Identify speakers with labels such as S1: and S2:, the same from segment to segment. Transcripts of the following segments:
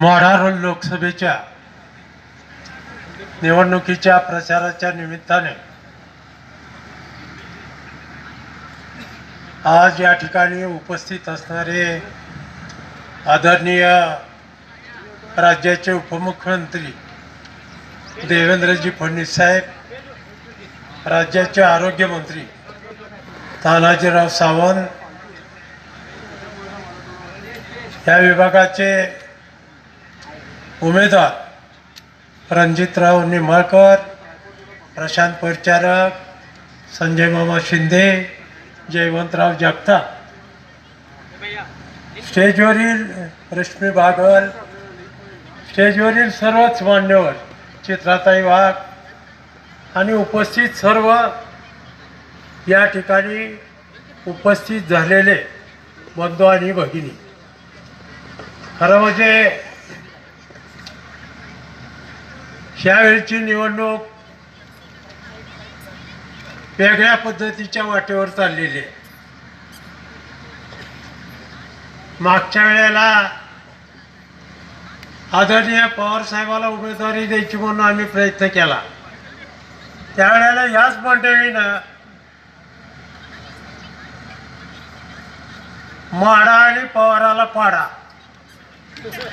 S1: माढा लोकसभेच्या निवडणुकीच्या प्रचाराच्या निमित्ताने आज या ठिकाणी उपस्थित असणारे आदरणीय राज्याचे उपमुख्यमंत्री देवेंद्रजी फडणवीस साहेब राज्याचे आरोग्यमंत्री तानाजीराव सावंत या विभागाचे उमेदवार रणजितराव निंबाळकर प्रशांत परिचारक संजय मामा शिंदे जयवंतराव जगताप. स्टेजवरील रश्मी बागल स्टेजवरील सर्वच मान्यवर चित्राताई वाघ आणि उपस्थित सर्व या ठिकाणी उपस्थित झालेले बंधू आणि भगिनी. खरं म्हणजे ह्यावेळची निवडणूक वेगळ्या पद्धतीच्या वाटेवर चाललेली आहे. मागच्या वेळेला आदरणीय पवारसाहेबाला उमेदवारी द्यायची म्हणून आम्ही प्रयत्न केला. त्यावेळेला याच मंडळीनं माडा आणि पवाराला पाडा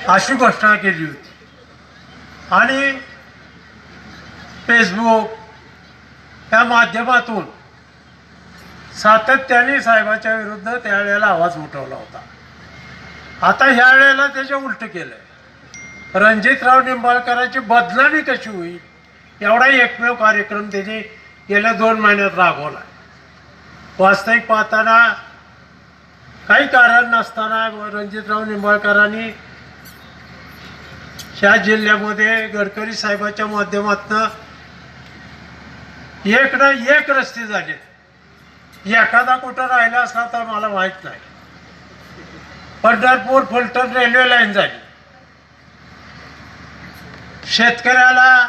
S1: अशी घोषणा केली होती. आणि फेसबुक या माध्यमातून सातत्याने साहेबाच्या विरुद्ध त्यावेळेला आवाज उठवला होता. आता ह्या वेळेला त्याच्या उलट केलंय रणजितराव निंबाळकरांची बदलावी कशी होईल एवढा एकमेव कार्यक्रम त्याने गेल्या दोन महिन्यात राबवला. वास्तविक पाहताना काही कारण नसताना रणजितराव निंबाळकरांनी ह्या जिल्ह्यामध्ये गडकरी साहेबाच्या माध्यमातनं एक ना एक रस्ते झाले. एखादा कुठं राहिला असला तर मला माहीत नाही. पंढरपूर फलटण रेल्वे लाईन झाली. शेतकऱ्याला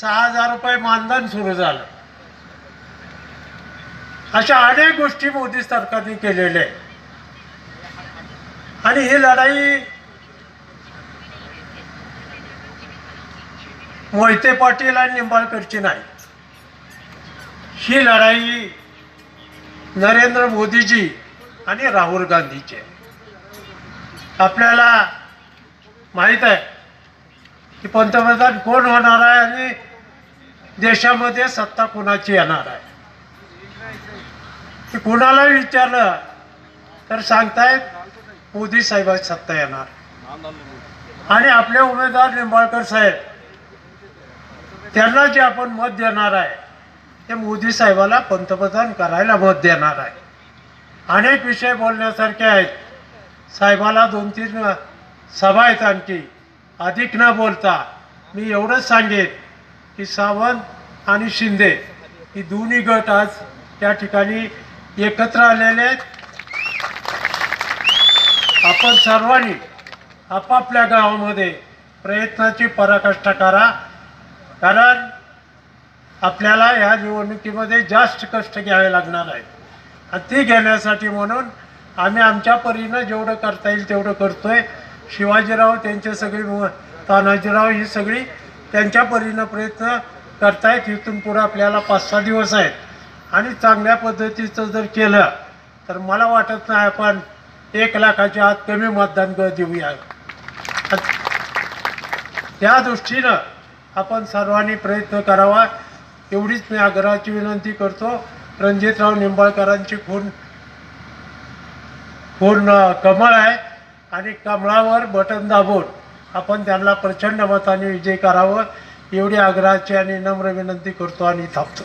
S1: सहा हजार रुपये मानधन सुरू झालं. अशा अनेक गोष्टी मोदी सरकारने केलेल्या आहेत. आणि ही लढाई मोहिते पाटील आणि निंबाळकरची नाही. ही लढाई नरेंद्र मोदीजी आणि राहुल गांधीची आहे. आपल्याला माहीत आहे की पंतप्रधान कोण होणार आहे आणि देशामध्ये सत्ता कोणाची येणार आहे? कोणाला विचारलं तर सांगतायत मोदी साहेबांची सत्ता येणार. आणि आपले उमेदवार निंबाळकर साहेब त्यांना जे आपण मत देणार आहे ते मोदी साहेबाला पंतप्रधान करायला मत देणार आहे. अनेक विषय बोलण्यासारखे आहेत. साहेबाला दोन तीन सभा आहेत आणखी. अधिक न बोलता मी एवढंच सांगेन की सावंत आणि शिंदे ही दोन्ही गट आज त्या ठिकाणी एकत्र आलेले आहेत. आपण सर्वांनी आपापल्या गावामध्ये प्रयत्नाची पराकाष्ठा करा. आपल्याला ह्या निवडणुकीमध्ये जास्त कष्ट घ्यावे लागणार आहेत. आणि ते घेण्यासाठी म्हणून आम्ही आमच्या परीनं जेवढं करता येईल तेवढं करतोय. शिवाजीराव त्यांचे सगळे तानाजीराव ही सगळी त्यांच्या परीनं प्रयत्न करतायत. इथून पुढं आपल्याला पाच सहा दिवस आहेत. आणि चांगल्या पद्धतीचं जर केलं तर मला वाटत नाही आपण एक लाखाच्या आत कमी मतदान ग- देऊया. त्या दृष्टीनं आपण सर्वांनी प्रयत्न करावा. एवढीच मी आग्रहाची विनंती करतो. रणजितराव निंबाळकरांची खून खून कमळ आहे आणि कमळावर बटन दाबून आपण त्यांना प्रचंड मताने विजय करावं एवढी आग्रहाची आणि नम्र विनंती करतो आणि थांबतो.